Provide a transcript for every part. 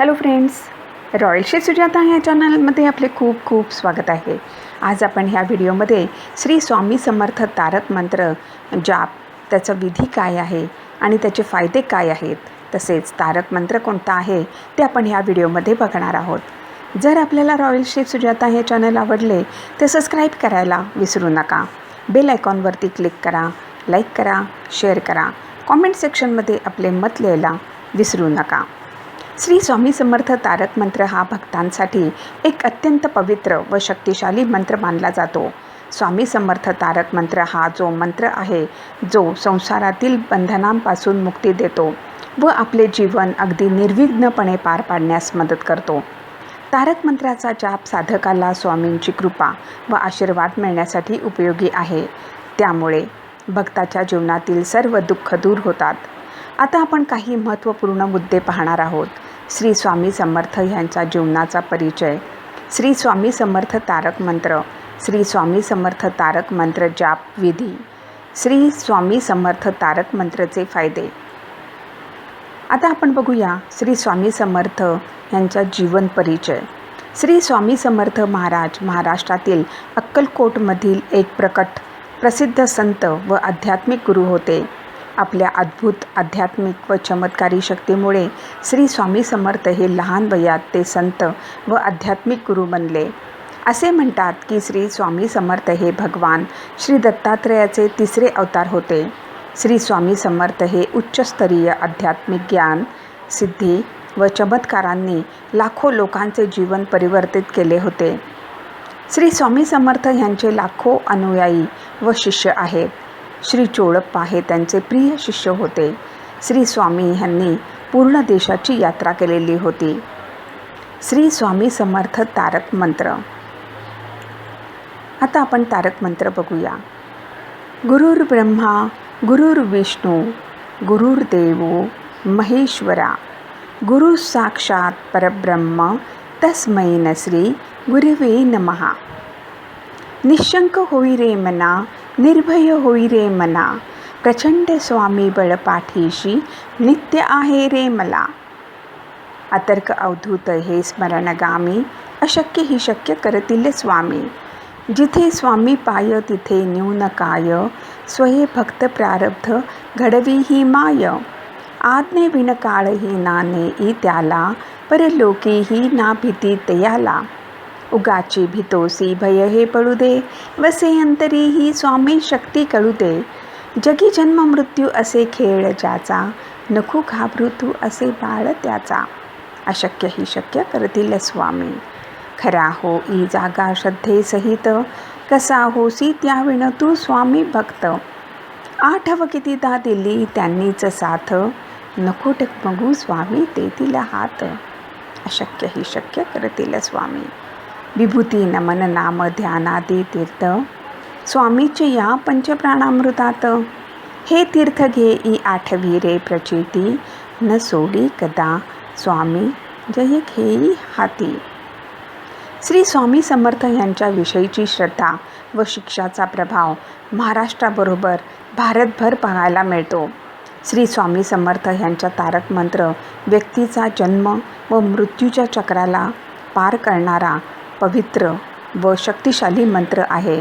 Hello friends royal रॉयलशी सुजाता ह्या चॅनलमध्ये आपले खूप खूप स्वागत आहे. आज आपण ह्या व्हिडिओमध्ये श्री स्वामी समर्थ तारक मंत्र जाप त्याचा विधी काय आहे आणि त्याचे फायदे काय आहेत तसेच तारक मंत्र कोणता आहे ते आपण ह्या व्हिडिओमध्ये बघणार आहोत. जर आपल्याला रॉयल शेफ सुजाता हे चॅनल आवडले तर सबस्क्राईब करायला विसरू नका. बेल आयकॉनवरती क्लिक करा लाईक करा शेअर करा. कॉमेंट सेक्शनमध्ये आपले मत लिहायला विसरू नका. श्री स्वामी समर्थ तारक मंत्र हा भक्तांसाठी एक अत्यंत पवित्र व शक्तिशाली मंत्र मानला जातो. स्वामी समर्थ तारक मंत्र हा जो मंत्र आहे जो संसारातील बंधनांपासून मुक्ती देतो व आपले जीवन अगदी निर्विघ्नपणे पार पाडण्यास मदत करतो. तारक मंत्राचा जाप साधकाला स्वामींची कृपा व आशीर्वाद मिळण्यासाठी उपयोगी आहे. त्यामुळे भक्ताच्या जीवनातील सर्व दुःख दूर होतात. आता आपण काही महत्त्वपूर्ण मुद्दे पाहणार आहोत. श्री स्वामी समर्थ ह्यांचा जीवनाचा परिचय. श्री स्वामी समर्थ तारक मंत्र. श्री स्वामी समर्थ तारक मंत्र जाप विधी. श्री स्वामी समर्थ तारक मंत्रचे फायदे. आता आपण बघूया श्री स्वामी समर्थ यांचा जीवन परिचय. श्री स्वामी समर्थ महाराज महाराष्ट्रातील अक्कलकोटमधील एक प्रकट प्रसिद्ध संत व आध्यात्मिक गुरु होते. आपल्या अद्भुत आध्यात्मिक व चमत्कारी शक्तीमुळे श्री स्वामी समर्थ हे लहान वयात ते संत व आध्यात्मिक गुरु बनले. असे म्हणतात की श्री स्वामी समर्थ हे भगवान श्री दत्तात्रेयाचे तिसरे अवतार होते. श्री स्वामी समर्थ हे उच्चस्तरीय आध्यात्मिक ज्ञान सिद्धी व चमत्कारांनी लाखो लोकांचे जीवन परिवर्तित केले होते. श्री स्वामी समर्थ यांचे लाखो अनुयायी व शिष्य आहेत. श्री चोळप्पा हे त्यांचे प्रिय शिष्य होते. श्री स्वामी ह्यांनी पूर्ण देशाची यात्रा केलेली होती. श्री स्वामी समर्थ तारक मंत्र. आता आपण तारक मंत्र बघूया. गुरुर् ब्रह्मा गुरुर्विष्णू गुरुर्देव महेश्वरा गुरु साक्षात परब्रह्म तस्मै न श्री गुरुवे नमहा निशंक होई रे मना निर्भय होई रे मना प्रचंड स्वामी बळपाठीशी नित्य आहे रे मला. अतर्क अवधूत हे स्मरणगामी अशक्य ही शक्य करतील स्वामी. जिथे स्वामी पाय तिथे न्यून काय. स्वये भक्त प्रारब्ध घडवी ही माय. आज्ञे विणकाळही नाने ई त्याला परलोकीही ना भीती तयाला. उगाची भितोसी भय हे पडू दे वसे अंतरी ही स्वामी शक्ती कळू दे. जगी जन्म मृत्यू असे खेळ ज्याचा नखू घाबरू तू असे बाळ त्याचा. अशक्य ही शक्य करतील स्वामी. खरा हो ई जागा श्रद्धेसहित कसा होसी त्याविण तू स्वामी भक्त. आठव कितीदा दिली त्यांनीच साथ नको टकमगू स्वामी ते तिला हात. अशक्य ही शक्य करतील स्वामी. विभूती नमन नाम ध्यानादी तीर्थ स्वामीचे या पंचप्राणामृतात. हे तीर्थ घे ई आठवी रे प्रचिती न सोडी कदा. स्वामी जय घेई हाती. श्री स्वामी समर्थ यांच्याविषयीची श्रद्धा व शिक्षाचा प्रभाव महाराष्ट्राबरोबर भारतभर पाहायला मिळतो. श्री स्वामी समर्थ यांच्या तारक मंत्र व्यक्तीचा जन्म व मृत्यूच्या चक्राला पार करणारा पवित्र व शक्तिशाली मंत्र आहे.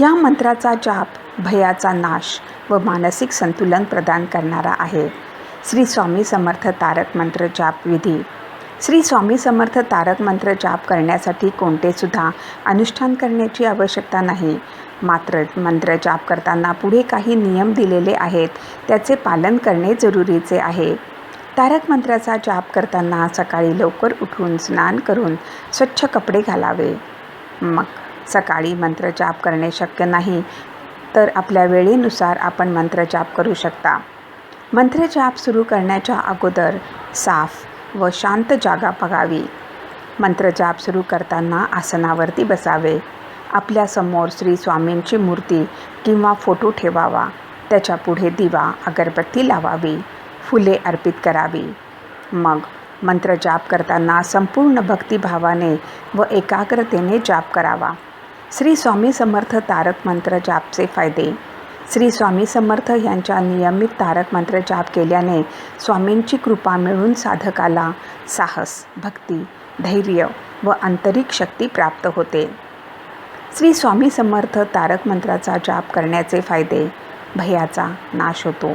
या मंत्राचा जाप भयाचा नाश व मानसिक संतुलन प्रदान करणारा आहे. श्री स्वामी समर्थ तारक मंत्र जाप विधी. श्री स्वामी समर्थ तारक मंत्र जाप करण्यासाठी कोणतेसुद्धा अनुष्ठान करण्याची आवश्यकता नाही. मात्र मंत्र जाप करताना पुढे काही नियम दिलेले आहेत. त्याचे पालन करणे जरुरीचे आहे. तारक मंत्राचा जाप करताना सकाळी लवकर उठून स्नान करून स्वच्छ कपडे घालावे. मग सकाळी मंत्र जाप करणे शक्य नाही तर आपल्या वेळेनुसार आपण मंत्र जाप करू शकता. मंत्र जाप सुरू करण्याच्या अगोदर साफ व शांत जागा बघावी. मंत्र जाप सुरू करताना आसनावरती बसावे. आपल्यासमोर श्री स्वामींची मूर्ती किंवा फोटो ठेवावा. त्याच्या पुढे दिवा अगरबत्ती लावावी. फुले अर्पित करावी. मग मंत्र जाप करताना संपूर्ण भक्तिभावाने व एकाग्रतेने जाप करावा. श्री स्वामी समर्थ तारक मंत्र जापचे फायदे. श्री स्वामी समर्थ यांच्या नियमित तारक मंत्र जाप केल्याने स्वामींची कृपा मिळून साधकाला साहस भक्ती धैर्य व आंतरिक शक्ती प्राप्त होते. श्री स्वामी समर्थ तारक मंत्राचा जाप करण्याचे फायदे. भयाचा नाश होतो.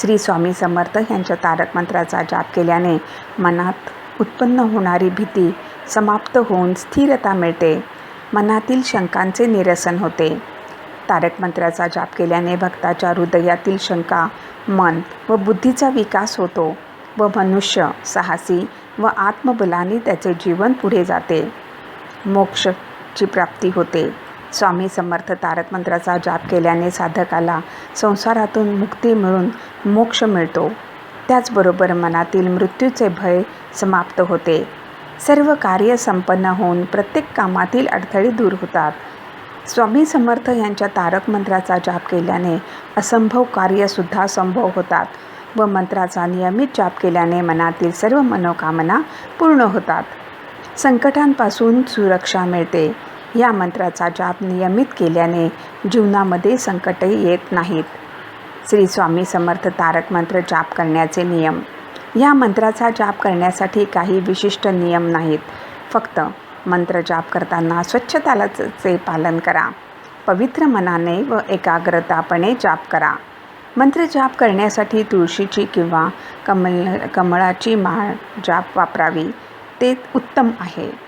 श्री स्वामी समर्थ यांच्या तारक मंत्राचा जाप केल्याने मनात उत्पन्न होणारी भीती समाप्त होऊन स्थिरता मिळते. मनातील शंकांचे निरसन होते. तारक मंत्राचा जाप केल्याने भक्ताच्या हृदयातील शंका मन व बुद्धीचा विकास होतो व मनुष्य साहसी व आत्मबलाने त्याचे जीवन पुढे जाते. मोक्षची प्राप्ती होते. स्वामी समर्थ तारक मंत्राचा जाप केल्याने साधकाला संसारातून मुक्ती मिळून मोक्ष मिळतो. त्याचबरोबर मनातील मृत्यूचे भय समाप्त होते. सर्व कार्य संपन्न होऊन प्रत्येक कामातील अडथळे दूर होतात. स्वामी समर्थ यांच्या तारक मंत्राचा जाप केल्याने असंभव कार्यसुद्धा संभव होतात व मंत्राचा नियमित जाप केल्याने मनातील सर्व मनोकामना पूर्ण होतात. संकटांपासून सुरक्षा मिळते. या मंत्राचा जाप नियमित केल्याने जीवनामध्ये संकटही येत नाहीत. श्री स्वामी समर्थ तारक मंत्र जाप करण्याचे नियम. या मंत्राचा जाप करण्यासाठी काही विशिष्ट नियम नाहीत. फक्त मंत्र जाप करताना स्वच्छतालाचे पालन करा. पवित्र मनाने व एकाग्रतापणे जाप करा. मंत्र जाप करण्यासाठी तुळशीची किंवा कमल कमळाची माळ जाप वापरावी. ते उत्तम आहे.